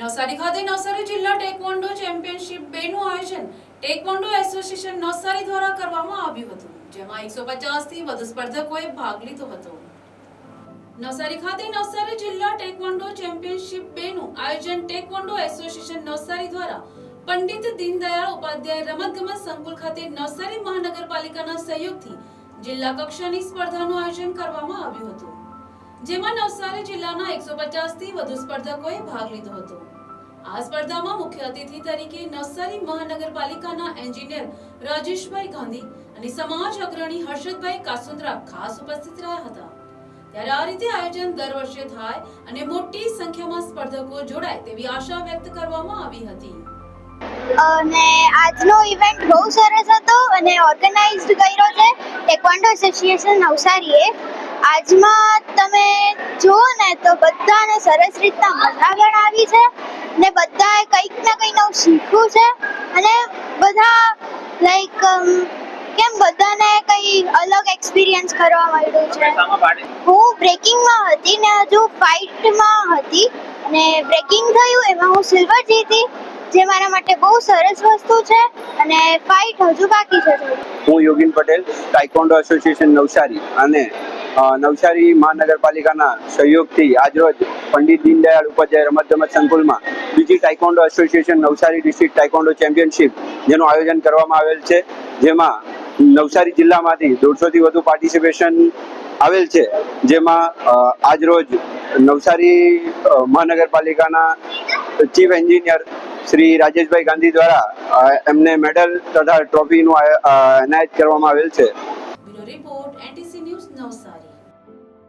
નવસારી ખાતે નવસારી જિલ્લા taekwondo championship બે નું આયોજન ટેકવોન્ડો એસોસિએશન નવસારી દ્વારા કરવામાં આવ્યું હતું, જેમાં એકસો થી વધુ સ્પર્ધકોએ ભાગ લીધો હતો. નવસારી ખાતે નવસારી જિલ્લા ટેકવોન્ડો ચેમ્પિયનશિપ બે નું આયોજન ટેકવોન્ડો એસોસિએશન નવસારી દ્વારા પંડિત દીનદયાળ ઉપાધ્યાય રમતગમત સંકુલ ખાતે નવસારી મહાનગરપાલિકાના સહયોગથી જિલ્લા કક્ષાની સ્પર્ધાનું આયોજન કરવામાં આવ્યું હતું. જેમાં નવસારી જિલ્લાના એકસો થી વધુ સ્પર્ધકોએ ભાગ લીધો હતો. આ સ્પર્ધામાં મુખ્ય અતિથિ તરીકે નવસારી મહાનગરપાલિકાના એન્જિનિયર રાજેશભાઈ ગાંધી અને સમાજ અગ્રણી હર્ષદભાઈ કાસુંદ્રા ખાસ ઉપસ્થિત રહ્યા હતા. ત્યારે આ રીતે આયોજન દર વર્ષે થાય અને મોટી સંખ્યામાં સ્પર્ધકો જોડાય તેવી આશા વ્યક્ત કરવામાં આવી હતી. અને આજનો ઇવેન્ટ બહુ સરસ હતો અને ઓર્ગેનાઇઝડ કર્યો છે ટેકવાન્ડો એસોસિએશન નવસારીએ. આજમાં તમે જુઓ ને તો બધાને સરસ રીતના મજા પણ આવી છે ને બધાએ કંઈક ને કંઈક નવું શીખ્યું છે અને બધા લાઈક કેમ બધાને કંઈ અલગ એક્સપિરિયન્સ કરવા મળ્યું છે? હું બ્રેકિંગમાં હતી ને હજુ ફાઇટમાં હતી અને બ્રેકિંગ થયું એમાં હું સિલ્વર જીતી. જે મારા માટે બહુ સરસ વસ્તુ છે અને ફાઇટ હજુ બાકી છે હું યોગીન પટેલ ટાઇકોન્ડો એસોસિએશન નવસારી અને નવસારી મહાનગરપાલિકાના સહયોગથી આજરોજ પંડિત દીનદયાળ ઉપાધ્યાય રમતગમત સંકુલમાં બીજી taekwondo association Navsari district taekwondo championship જેનું આયોજન કરવામાં આવેલ છે. જેમાં નવસારી જિલ્લામાંથી દોઢસોથી વધુ પાર્ટિસિપેશન આવેલ છે. જેમાં આજરોજ નવસારી મહાનગરપાલિકાના ચીફ એન્જિનિયર શ્રી રાજેશભાઈ ગાંધી દ્વારા એમને મેડલ તથા ટ્રોફીનું નું એનાયત કરવામાં આવેલ છે. રિપોર્ટ